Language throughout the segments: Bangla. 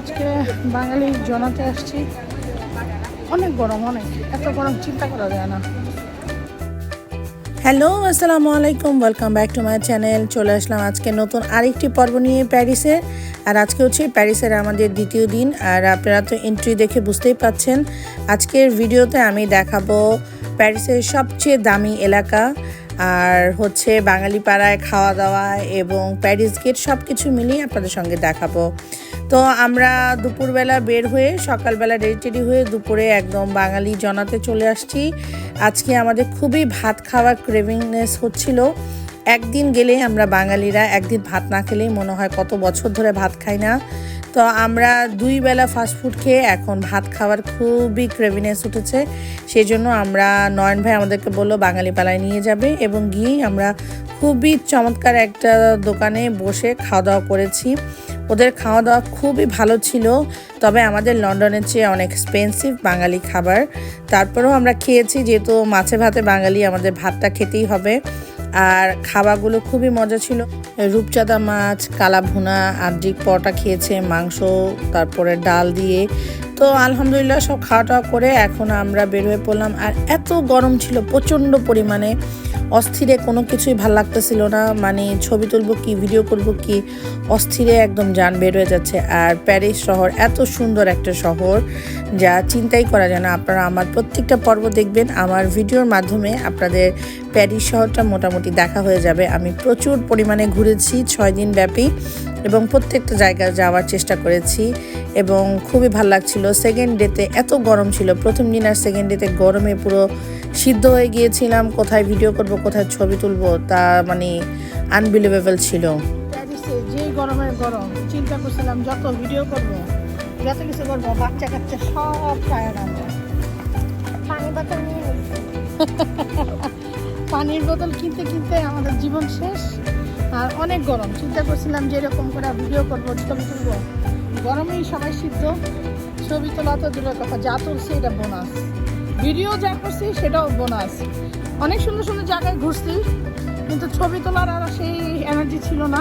আজকে বাঙালি জনাতে আসছি। অনেক গরম, অনেক। এত গরম চিন্তা করা যায় না। হ্যালো, আসসালামু আলাইকুম। Welcome back to my channel চলে আসলাম আজকে নতুন আরেকটি পর্ব নিয়ে প্যারিসে। আর আজকে হচ্ছে প্যারিসের আমাদের দ্বিতীয় দিন। আর আপনারা তো এন্ট্রি দেখে বুঝতেই পাচ্ছেন, আজকের ভিডিওতে আমি দেখাবো প্যারিসের সবচেয়ে দামি এলাকা। আর হচ্ছে বাঙালি পাড়ায় খাওয়া দাওয়া এবং প্যারিস গেট সব কিছু মিলিয়ে আপনাদের সঙ্গে দেখাবো। তো আমরা দুপুরবেলা বের হয়ে সকালবেলা রেডি টেডি হয়ে দুপুরে একদম বাঙালি জনাতে চলে আসছি। আজকে আমাদের খুবই ভাত খাওয়ার ক্রেভিংনেস হচ্ছিল। একদিন গেলে আমরা বাঙালিরা একদিন ভাত না খেলেই মনে হয় কত বছর ধরে ভাত খাই না। তো আমরা দুই বেলা ফাস্টফুড খেয়ে এখন ভাত খাওয়ার খুবই ক্রেভিনেস উঠেছে। সেই জন্য আমরা নয়ন ভাই আমাদেরকে বলল বাঙালি পালায় নিয়ে যাবে এবং গিয়েই আমরা খুবই চমৎকার একটা দোকানে বসে খাওয়া দাওয়া করেছি। ওদের খাওয়া দাওয়া খুবই ভালো ছিল, তবে আমাদের লন্ডনের চেয়ে অনেক এক্সপেন্সিভ বাঙালি খাবার। তারপরেও আমরা খেয়েছি, যেহেতু মাছে ভাতে বাঙালি, আমাদের ভাতটা খেতেই হবে। আর খাবারগুলো খুবই মজা ছিল। রূপচাঁদা মাছ কালা ভুনা আদ্রিক পটা খেয়েছে, মাংস, তারপরে ডাল দিয়ে তো আলহামদুলিল্লাহ সব খাওয়া টাওয়া করে এখন আমরা বের হয়ে পড়লাম। আর এত গরম ছিল, প্রচণ্ড পরিমাণে। অস্থিরে কোনো কিছুই ভালো লাগতেছিল না। মানে ছবি তুলবো কি ভিডিও করব কি, অস্থিরে একদম যান বের হয়ে যাচ্ছে। আর প্যারিস শহর এত সুন্দর একটা শহর, যা চিন্তাই করা যায় না। আপনারা আমার প্রত্যেকটা পর্ব দেখবেন। আমার ভিডিওর মাধ্যমে আপনাদের প্যারিস শহরটা মোটামুটি দেখা হয়ে যাবে। আমি প্রচুর পরিমাণে ঘুরেছি, ছয় দিন ব্যাপী। এবং প্রত্যেকটা জায়গায় যাওয়ার চেষ্টা করেছি এবং খুবই ভালো লাগছিল। সেকেন্ড ডেতে এত গরম ছিল। প্রথম দিন আর সেকেন্ড ডেতে গরমে পুরো সিদ্ধ হয়ে গিয়েছিলাম। কোথায় ভিডিও করব, কোথায় ছবি তুলব তা মানে আনবিলিভেবল ছিল। যে গরমের গরম, চিন্তা করছিলাম যত ভিডিও যত কিছু বাচ্চা কাচ্চা সব টায়ার পানি বোতল নিয়ে পানির বোতল কিনতে কিনতে আমাদের জীবন শেষ। আর অনেক গরম। চিন্তা করছিলাম যে এরকম করে ভিডিও করব, ছবি তুলবো। গরমেই সবাই সিদ্ধ। ছবি তোলা তো দূরের কথা, যা তুলছি এটা বোনাস। ভিডিও যা করছি সেটাও বোনাস। অনেক সুন্দর সুন্দর জায়গায় ঘুরছি, কিন্তু ছবি তোলার আর সেই এনার্জি ছিল না।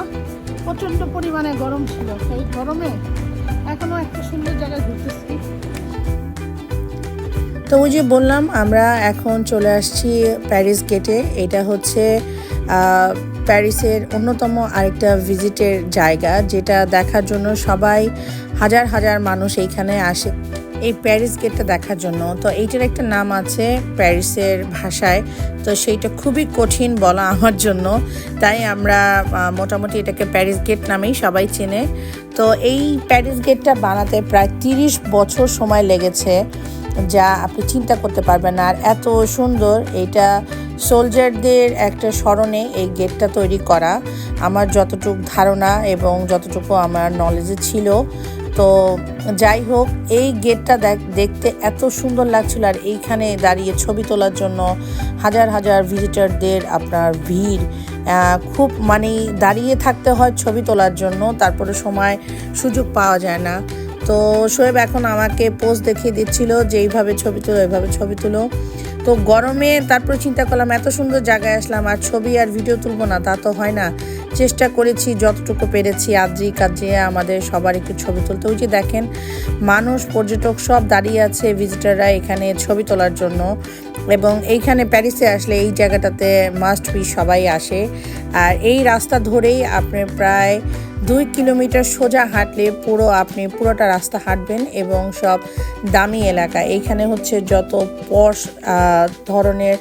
প্রচণ্ড পরিমাণে গরম ছিল। সেই গরমে এখনও একটা সুন্দর জায়গায় ঘুরতেছি। তো ওই যে বললাম, আমরা এখন চলে আসছি প্যারিস গেটে এটা হচ্ছে প্যারিসের অন্যতম আরেকটা ভিজিটের জায়গা, যেটা দেখার জন্য সবাই, হাজার হাজার মানুষ এইখানে আসে এই প্যারিস গেটটা দেখার জন্য। তো এইটার একটা নাম আছে প্যারিসের ভাষায়। তো সেইটা খুবই কঠিন বলা আমার জন্য। তাই আমরা মোটামুটি এটাকে প্যারিস গেট নামেই সবাই চেনে। তো এই প্যারিস গেটটা বানাতে প্রায় তিরিশ বছর সময় লেগেছে, যা আপনি চিন্তা করতে পারবেন না। আর এত সুন্দর, এটা সোলজারদের একটা স্মরণে এই গেটটা তৈরি করা আমার যতটুকু ধারণা এবং যতটুকু আমার নলেজে ছিল। তো যাই হোক, এই গেটটা দেখ- দেখতে এত সুন্দর লাগছিল আর এইখানে দাঁড়িয়ে ছবি তোলার জন্য হাজার হাজার ভিজিটারদের আপনার ভিড় খুব মানে দাঁড়িয়ে থাকতে হয় ছবি তোলার জন্য, তারপরে সময় সুযোগ পাওয়া যায় না। তো শোয়েব এখন আমাকে পোস্ট দেখিয়ে দিচ্ছিল যে এইভাবে ছবি তুলো, এইভাবে ছবি তুলো। তো গরমে তারপরে চিন্তা করলাম, এত সুন্দর জায়গায় আসলাম, আর ছবি আর ভিডিও তুলবো না, তা তো হয় না। চেষ্টা করেছি, যতটুকু পেরেছি, আদ্রি কাজে আমাদের সবার একটু ছবি তুলতে। ওই যে দেখেন, মানুষ, পর্যটক সব দাঁড়িয়ে আছে ভিজিটাররা এখানে ছবি তোলার জন্য। এবং এইখানে প্যারিসে আসলে এই জায়গাটাতে মাস্ট বি সবাই আসে। আর এই রাস্তা ধরেই আপনি প্রায় দুই কিলোমিটার সোজা হাঁটলে পুরো আপনি পুরোটা রাস্তা হাঁটবেন এবং সব দামি এলাকা। এইখানে হচ্ছে যত পশ ধরনের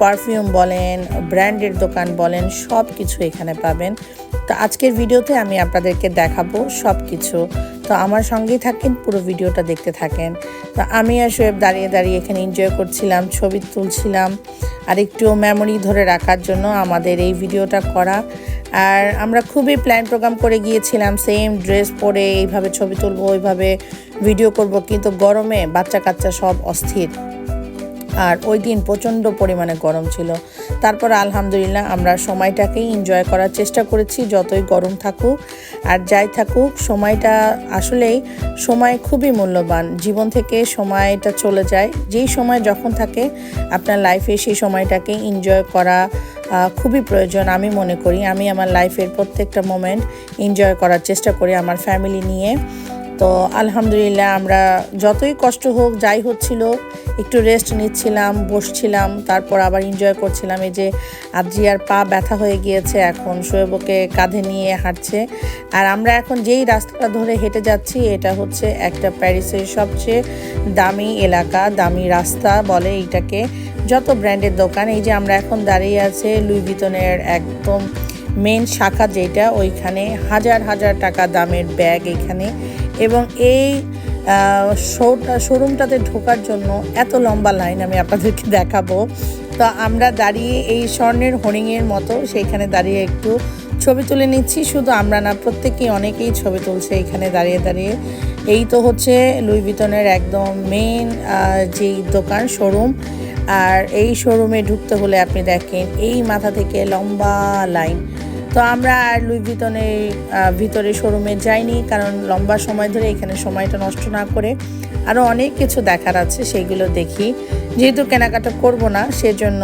পারফিউম বলেন ব্র্যান্ডের দোকান বলেন সব কিছু এখানে পাবেন। তো আজকের ভিডিওতে আমি আপনাদেরকে দেখাবো সব কিছু তো আমার সঙ্গেই থাকেন, পুরো ভিডিওটা দেখতে থাকেন। তো আমি আর শোয়েব দাঁড়িয়ে দাঁড়িয়ে এখানে এনজয় করছিলাম, ছবি তুলছিলাম, আর একটু মেমোরি ধরে রাখার জন্য আমাদের এই ভিডিওটা করা। আর আমরা খুবই প্ল্যান প্রোগ্রাম করে গিয়েছিলাম সেম ড্রেস পরে এইভাবে ছবি তুলবো, ওইভাবে ভিডিও করব, কিন্তু গরমে বাচ্চা কাচ্চা সব অস্থির। আর ওই দিন প্রচণ্ড পরিমাণে গরম ছিল। তারপর আলহামদুলিল্লাহ আমরা সময়টাকেই এনজয় করার চেষ্টা করেছি, যতই গরম থাকুক আর যাই থাকুক, সময়টা আসলেই সময় খুবই মূল্যবান। জীবন থেকে সময়টা চলে যায়। যেই সময় যখন থাকে, আপনার লাইফে সেই সময়টাকে এনজয় করা খুবই প্রয়োজন আমি মনে করি। আমি আমার লাইফের প্রত্যেকটা মোমেন্ট এনজয় করার চেষ্টা করি আমার ফ্যামিলি নিয়ে। তো আলহামদুলিল্লাহ আমরা যতই কষ্ট হোক, যাই হচ্ছিল একটু রেস্ট নিচ্ছিলাম, বসছিলাম, তারপর আবার এনজয় করছিলাম। এই যে আদ্রিয়ার পা ব্যথা হয়ে গিয়েছে এখন, শোয়েবকে কাঁধে নিয়ে হাঁটছে। আর আমরা এখন যেই রাস্তাটা ধরে হেঁটে যাচ্ছি, এটা হচ্ছে একটা প্যারিসের সবচেয়ে দামি এলাকা, দামি রাস্তা বলে এইটাকে, যত ব্র্যান্ডের দোকান। এই যে আমরা এখন দাঁড়িয়ে আছে লুই ভিতনের একদম মেন শাখা যেটা, ওইখানে হাজার হাজার টাকা দামের ব্যাগ এখানে। এবং এই শোরুমটাতে ঢোকার জন্য এত লম্বা লাইন আমি আপনাদেরকে দেখাবো। তো আমরা দাঁড়িয়ে এই স্বর্ণের হরিংয়ের মতো সেইখানে দাঁড়িয়ে একটু ছবি তুলে নিচ্ছি। শুধু আমরা না, প্রত্যেকেই অনেকেই ছবি তুলছে এখানে দাঁড়িয়ে দাঁড়িয়ে। এই তো হচ্ছে লুই বিতনের একদম মেন যেই দোকান শোরুম আর এই শোরুমে ঢুকতে হলে আপনি দেখেন এই মাথা থেকে লম্বা লাইন তো আমরা আর লুই ভিতনের ভিতরে শোরুমে যাইনি, কারণ লম্বা সময় ধরে এখানে সময়টা নষ্ট না করে আরও অনেক কিছু দেখার আছে, সেইগুলো দেখি। যেহেতু কেনাকাটা করব না, সেজন্য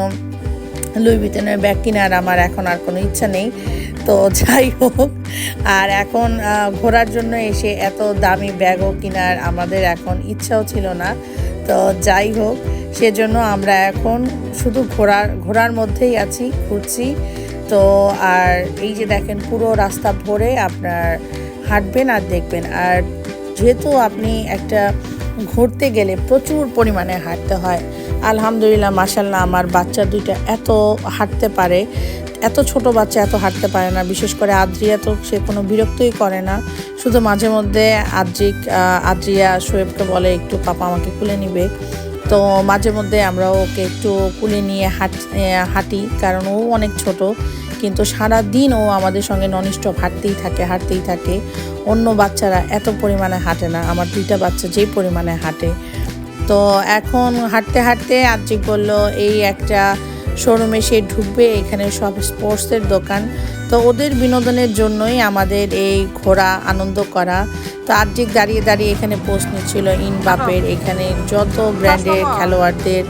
লুই ভিতনের ব্যাগ কেনার আমার এখন আর কোনো ইচ্ছা নেই। তো যাই হোক, আর এখন ঘোরার জন্য এসে এত দামি ব্যাগও কেনার আমাদের এখন ইচ্ছাও ছিল না। তো যাই হোক, সেজন্য আমরা এখন শুধু ঘোরার ঘোরার মধ্যেই আছি, ঘুরছি। তো আর এই যে দেখেন পুরো রাস্তা ভরে আপনার হাঁটবেন আর দেখবেন। আর যেহেতু আপনি একটা ঘুরতে গেলে প্রচুর পরিমাণে হাঁটতে হয়, আলহামদুলিল্লাহ মাসাল্লাহ আমার বাচ্চা দুইটা এত হাঁটতে পারে, এত ছোট বাচ্চা এত হাঁটতে পারে না, বিশেষ করে আদ্রিয়া তো সে কোনো বিরক্তই করে না। শুধু মাঝে মধ্যে আদ্রিক আদ্রিয়া, শোয়েবকে বলে, একটু পাপা আমাকে খুলে নিবে। তো মাঝে মধ্যে আমরা ওকে একটু কুলে নিয়ে হাঁট হাঁটি, কারণ ও অনেক ছোট। কিন্তু সারা দিন ও আমাদের সঙ্গে ননস্টপ হাঁটতেই থাকে হাঁটতেই থাকে। অন্য বাচ্চারা এত পরিমাণে হাঁটে না। আমার দুইটা বাচ্চা যেই পরিমাণে হাঁটে। তো এখন হাঁটতে হাঁটতে আর্জিক বলল, এই একটা শোরুমে সে ঢুকবে এখানে সব স্পোর্টসের দোকান। তো ওদের বিনোদনের জন্যই আমাদের এই ঘোরা আনন্দ করা। তো আর্জিক দাঁড়িয়ে দাঁড়িয়ে এখানে পোস্ট নিচ্ছিল ইনবাপের এখানে যত ব্র্যান্ডের খেলোয়াড়দের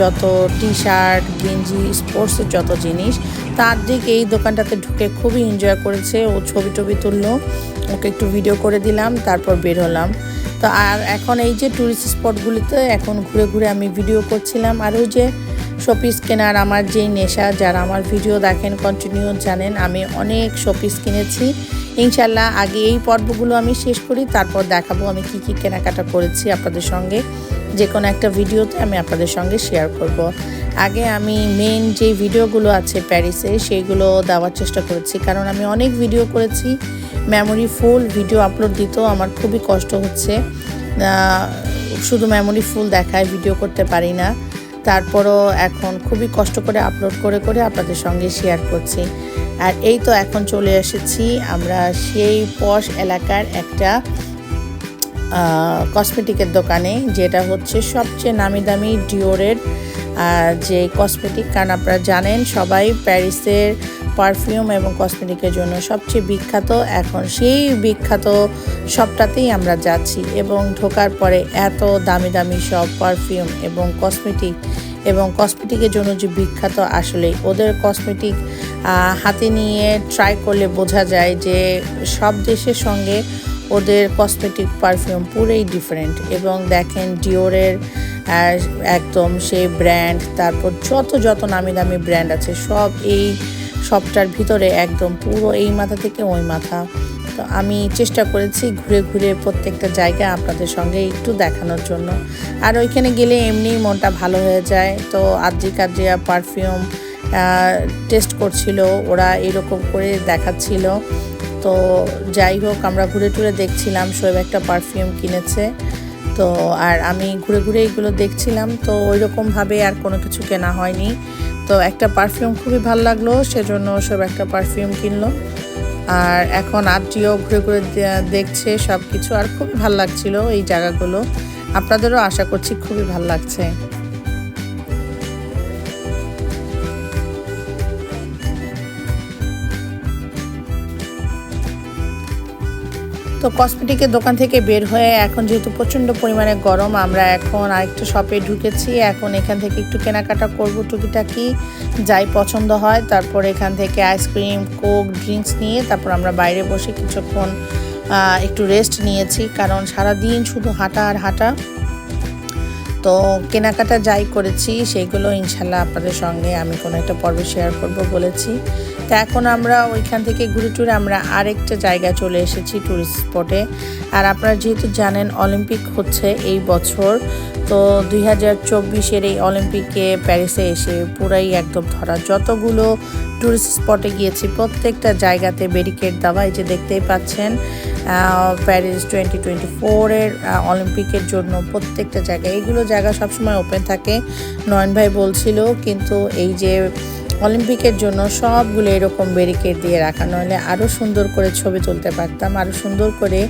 যত টি শার্ট গেঞ্জি স্পোর্টসের যত জিনিস। তার দিক এই দোকানটাতে ঢুকে খুবই এনজয় করেছে। ও ছবি টবি তুললো ওকে একটু ভিডিও করে দিলাম তারপর বের হলাম। তো আর এখন এই যে ট্যুরিস্ট স্পটগুলিতে এখন ঘুরে ঘুরে আমি ভিডিও করছিলাম। আর ওই যে শোপিস কেনার আমার যেই নেশা, যারা আমার ভিডিও দেখেন কন্টিনিউ জানেন, আমি অনেক শোপিস কিনেছি। ইনশাল্লাহ আগে এই পর্বগুলো আমি শেষ করি, তারপর দেখাবো আমি কি কি কেনাকাটা করেছি আপনাদের সঙ্গে। যে কোনো একটা ভিডিওতে আমি আপনাদের সঙ্গে শেয়ার করব। আগে আমি মেন যে ভিডিওগুলো আছে প্যারিসে সেইগুলো দেওয়ার চেষ্টা করেছি, কারণ আমি অনেক ভিডিও করেছি। মেমোরি ফুল ভিডিও আপলোড দিতেও আমার খুবই কষ্ট হচ্ছে। শুধু মেমোরি ফুল দেখায় ভিডিও করতে পারি না। তারপরও এখন খুবই কষ্ট করে আপলোড করে করে আপনাদের সঙ্গে শেয়ার করছি। আর এই তো এখন চলে এসেছি আমরা সেই পশ এলাকার একটা কসমেটিকের দোকানে, যেটা হচ্ছে সবচেয়ে নামি দামি ডিওরের যে কসমেটিক কারণ আপনারা জানেন সবাই প্যারিসের পারফিউম এবং কসমেটিকের জন্য সবচেয়ে বিখ্যাত। এখন সেই বিখ্যাত সবটাতেই আমরা যাচ্ছি এবং ঢোকার পরে এত দামি দামি সব পারফিউম এবং কসমেটিক এবং কসমেটিকের জন্য যে বিখ্যাত আসলে ওদের কসমেটিক হাতে নিয়ে ট্রাই করলে বোঝা যায় যে সব দেশের সঙ্গে ওদের কসমেটিক পারফিউম পুরোই ডিফারেন্ট এবং দেখেন ডিওরের একদম সেই ব্র্যান্ড তারপর যত যত নামি দামি ব্র্যান্ড আছে সব এই সবটার ভিতরে একদম পুরো এই মাথা থেকে ওই মাথা। তো আমি চেষ্টা করেছি ঘুরে ঘুরে প্রত্যেকটা জায়গা আপনাদের সঙ্গে একটু দেখানোর জন্য। আর ওইখানে গেলে এমনি মনটা ভালো হয়ে যায়। তো আদ্রি কাদ্রিয়া পারফিউম টেস্ট করছিল, ওরা এরকম করে দেখাচ্ছিল। তো যাই হোক, আমরা ঘুরে টুরে দেখছিলাম সব একটা পারফিউম কিনেছে। তো আর আমি ঘুরে ঘুরে এগুলো দেখছিলাম। তো ওই রকমভাবে আর কোনো কিছু কেনা হয়নি। তো একটা পারফিউম খুবই ভালো লাগল, সেজন্য সব একটা পারফিউম কিনলো। আর এখন আটটিও ঘুরে ঘুরে দেখছে সব কিছু আর খুবই ভালো লাগছিল এই জায়গাগুলো। আপনাদেরও আশা করছি খুবই ভালো লাগছে। তো কসমেটিকের দোকান থেকে বের হয়ে এখন যেহেতু প্রচণ্ড পরিমাণে গরম, আমরা এখন আরেকটা শপে ঢুকেছি। এখন এখান থেকে একটু কেনাকাটা করব টুকিটাকি, যাই পছন্দ হয়। তারপর এখান থেকে আইসক্রিম কোক ড্রিঙ্কস নিয়ে তারপর আমরা বাইরে বসে কিছুক্ষণ একটু রেস্ট নিয়েছি। কারণ সারা দিন শুধু হাঁটা আর হাঁটা। তো কেনাকাটা যাই করেছি সেইগুলো ইনশাল্লাহ আপনাদের সঙ্গে আমি কোনো একটা পর্বে শেয়ার করব বলেছি। তো এখন আমরা ওইখান থেকে ঘুরে টুরে আমরা আরেকটা জায়গায় চলে এসেছি ট্যুরিস্ট স্পটে আর আপনারা যেহেতু জানেন অলিম্পিক হচ্ছে এই বছর, তো দুই হাজার চব্বিশের এই অলিম্পিকে প্যারিসে এসে পুরাই একদম ধরা। যতগুলো ট্যুরিস্ট স্পটে গিয়েছি, প্রত্যেকটা জায়গাতে ব্যারিকেড দেওয়া, এই যে দেখতেই পাচ্ছেন। প্যারিস টোয়েন্টি টোয়েন্টি ফোরের অলিম্পিকের জন্য প্রত্যেকটা জায়গায়। এইগুলো জায়গা সবসময় ওপেন থাকে, নয়ন ভাই বলছিল, কিন্তু এই যে অলিম্পিকের জন্য সবগুলো এরকম ব্যারিকেড দিয়ে রাখা, নইলে আরও সুন্দর করে ছবি তুলতে পারতাম আরও সুন্দর করে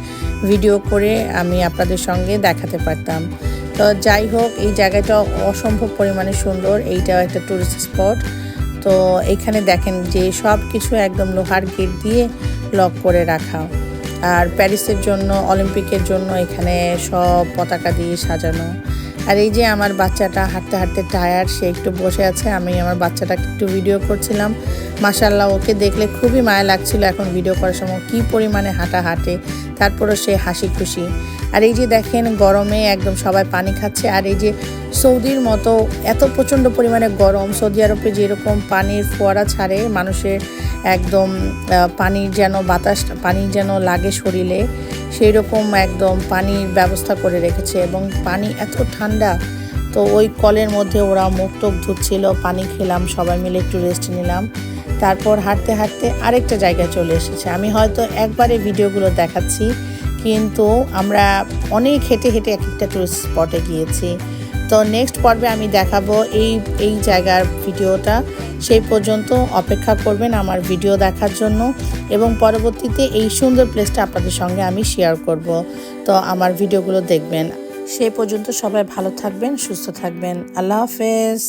ভিডিও করে আমি আপনাদের সঙ্গে দেখাতে পারতাম। তো যাই হোক, এই জায়গাটা অসম্ভব পরিমাণে সুন্দর, এইটাও একটা টুরিস্ট স্পট তো এখানে দেখেন যে সব কিছু একদম লোহার গেট দিয়ে লক করে রাখা। আর প্যারিসের জন্য অলিম্পিকের জন্য এখানে সব পতাকা দিয়ে সাজানো। আর এই যে আমার বাচ্চাটা হাঁটতে হাঁটতে টায়ার সে একটু বসে আছে, আমি আমার বাচ্চাটাকে একটু ভিডিও করছিলাম। মাসাল্লাহ ওকে দেখলে খুবই মায়া লাগছিল এখন ভিডিও করার সময়, কী পরিমাণে হাঁটা হাঁটে, তারপরও সে হাসি খুশি। আর এই যে দেখেন, গরমে একদম সবাই পানি খাচ্ছে, আর এই যে সৌদির মতো এত প্রচণ্ড পরিমাণে গরম, সৌদি আরবে যেরকম পানির ফোয়ারা ছাড়ে, মানুষের একদম পানির যেন বাতাস পানির যেন লাগে শরীরে সেই রকম একদম পানির ব্যবস্থা করে রেখেছে এবং পানি এত ঠান্ডা, তো ওই কলের মধ্যে ওরা মুখ টুক ধুচ্ছিল, পানি খেলাম, সবাই মিলে একটু রেস্ট নিলাম। তারপর হাঁটতে হাঁটতে আরেকটা জায়গায় চলে এসেছে। আমি হয়তো একবারে ভিডিওগুলো দেখাচ্ছি, কিন্তু আমরা অনেক হেঁটে হেঁটে এক একটা টুরিস্ট স্পটে গিয়েছি। তো নেক্সট পর্বে আমি দেখাবো এই এই জায়গার ভিডিওটা। সেই পর্যন্ত অপেক্ষা করবেন আমার ভিডিও দেখার জন্য এবং পরবর্তীতে এই সুন্দর প্লেসটা আপনাদের সঙ্গে আমি শেয়ার করব। তো আমার ভিডিওগুলো দেখবেন। সেই পর্যন্ত সবাই ভালো থাকবেন, সুস্থ থাকবেন। আল্লাহ হাফেজ।